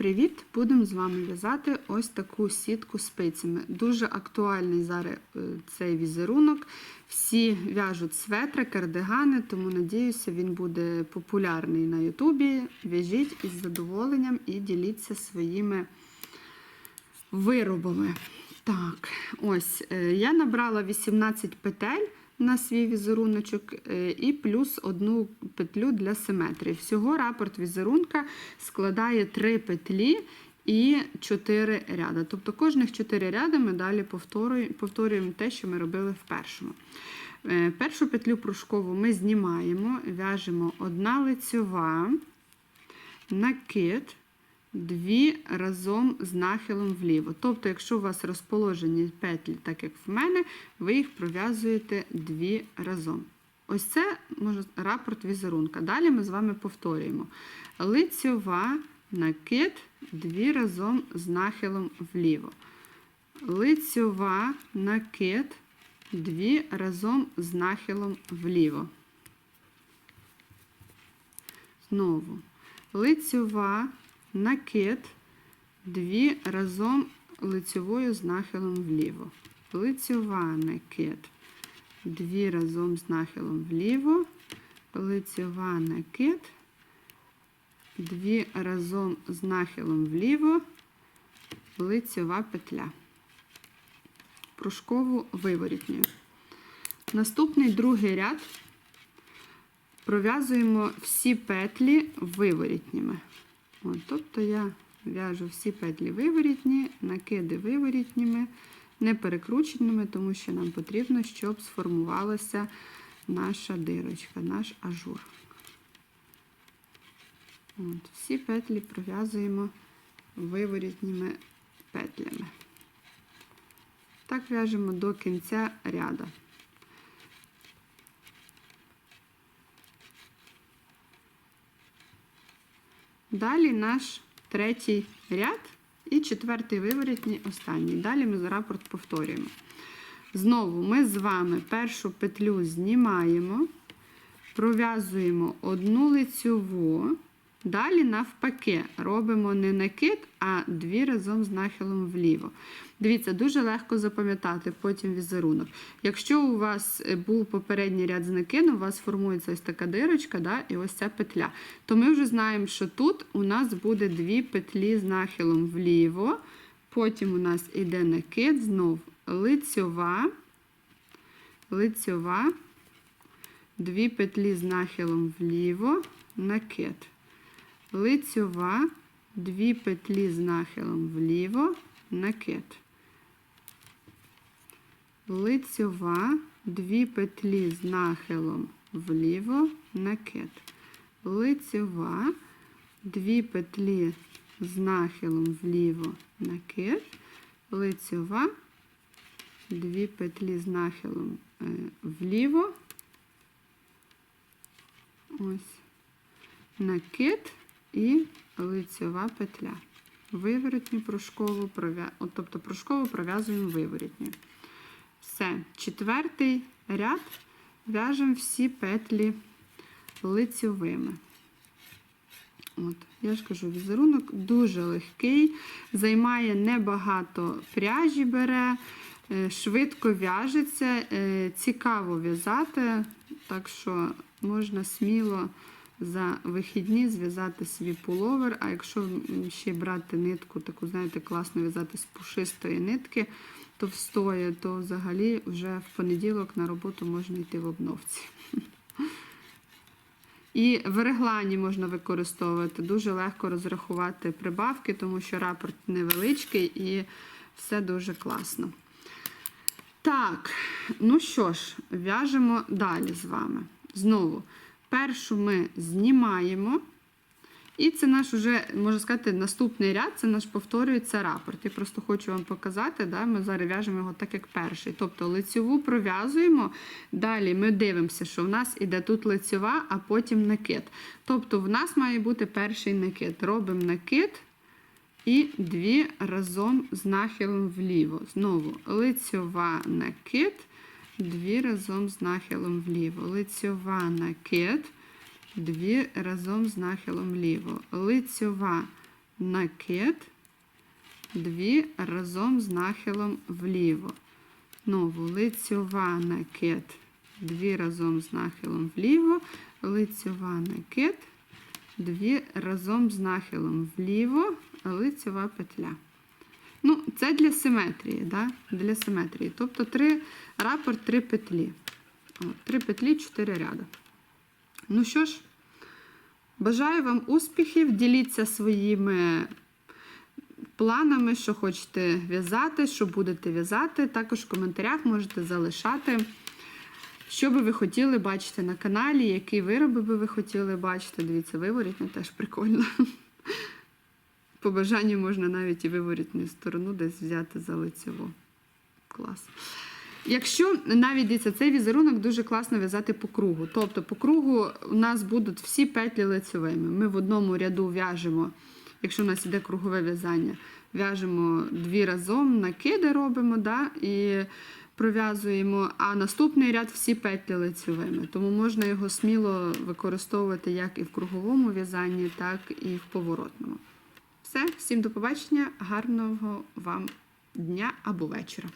привіт! Будемо з вами в'язати ось таку сітку спицями. Дуже актуальний зараз е, цей візерунок. Всі в'яжуть светри, кардигани, тому надіюся, він буде популярний на Ютубі. В'яжіть із задоволенням і діліться своїми виробами. Так, ось е, я набрала 18 петель на свій візеруночок е, і плюс одну петлю для симетрії. Всього рапорт візерунка складає 3 петлі і 4 ряда. Тобто кожних 4 ряда ми далі повторюємо, те, що ми робили в першому. Е, Першу петлю пружкову ми знімаємо, в'яжемо одна лицьова, накид, дві разом з нахилом вліво. Тобто, якщо у вас розположені петлі, так як в мене, ви їх пров'язуєте дві разом. Ось це може, рапорт візерунка. Далі ми з вами повторюємо. Лицьова, накид, дві разом з нахилом вліво. Лицьова, накид, дві разом з нахилом вліво. Знову. Лицьова, накид, дві разом лицьовою з нахилом вліво. Лицьова, накид, дві разом з нахилом вліво, лицьова, накид, дві разом з нахилом вліво, лицьова петля. Пружкову виворітню. Наступний другий ряд пров'язуємо всі петлі виворітніми. От, тобто я в'яжу всі петлі виворітні, накиди виворітніми, не перекрученими, тому що нам потрібно, щоб сформувалася наша дирочка, наш ажур. От, всі петлі пров'язуємо виворітніми петлями. Так в'яжемо до кінця ряда. Далі наш третій ряд і четвертий виворітній останній. Далі ми рапорт повторюємо. Знову ми з вами першу петлю знімаємо, пров'язуємо одну лицьову, далі навпаки, робимо не накид, а дві разом з нахилом вліво. Дивіться, дуже легко запам'ятати потім візерунок. Якщо у вас був попередній ряд з накидом, у вас формується ось така дирочка, да, і ось ця петля, то ми вже знаємо, що тут у нас буде дві петлі з нахилом вліво, потім у нас іде накид, знов лицьова, лицьова, дві петлі з нахилом вліво, накид, лицьова, дві петлі з нахилом вліво, накид. Лицьова, дві петлі з нахилом вліво, накид. Лицьова, дві петлі з нахилом вліво, накид, лицьова, дві петлі з нахилом е, вліво, ось, накид і лицьова петля. Виворотню пружкову, тобто пружкову пров'язуємо виворотню. Все, четвертий ряд в'яжемо всі петлі лицьовими. От, Я ж кажу, візерунок дуже легкий, займає небагато пряжі бере, е, швидко в'яжеться, е, цікаво в'язати, так що можна сміло за вихідні зв'язати свій пуловер, а якщо ще брати нитку, таку, знаєте, класно в'язати з пушистої нитки товстої, то взагалі вже в понеділок на роботу можна йти в обновці. І в реглані можна використовувати, дуже легко розрахувати прибавки, тому що рапорт невеличкий і все дуже класно. Так, ну що ж, в'яжемо далі з вами. Знову, першу ми знімаємо. І це наш уже, можна сказати, наступний ряд, це наш повторюється рапорт. Я просто хочу вам показати, да, ми зараз в'яжемо його так, як перший. Тобто лицьову пров'язуємо, далі ми дивимося, що в нас іде тут лицьова, а потім накид. Тобто в нас має бути перший накид. Робимо накид і дві разом з нахилом вліво. Знову лицьова накид, дві разом з нахилом вліво. Лицьова накид. Дві разом з нахилом вліво. Лицьова, накид, дві разом з нахилом вліво. Знову лицьова накид, дві разом з нахилом вліво, лицьова накид, дві разом з нахилом вліво, лицьова петля. Ну, це для симетрії, да? для симетрії. Тобто три рапорт, три петлі. Три петлі, чотири ряди. Ну що ж, бажаю вам успіхів, діліться своїми планами, що хочете в'язати, що будете в'язати. Також в коментарях можете залишати, що би ви хотіли бачити на каналі, які вироби би ви хотіли бачити. Дивіться, виворітня теж прикольно. По бажанню можна навіть і виворітну сторону десь взяти за лицеву. Клас. Якщо навіть дивіться, цей візерунок дуже класно в'язати по кругу. Тобто по кругу у нас будуть всі петлі лицевими. Ми в одному ряду в'яжемо, якщо у нас іде кругове в'язання, в'яжемо дві разом, накиди робимо, да, і пров'язуємо, а наступний ряд всі петлі лицевими. Тому можна його сміло використовувати як і в круговому в'язанні, так і в поворотному. Все, всім до побачення, гарного вам дня або вечора.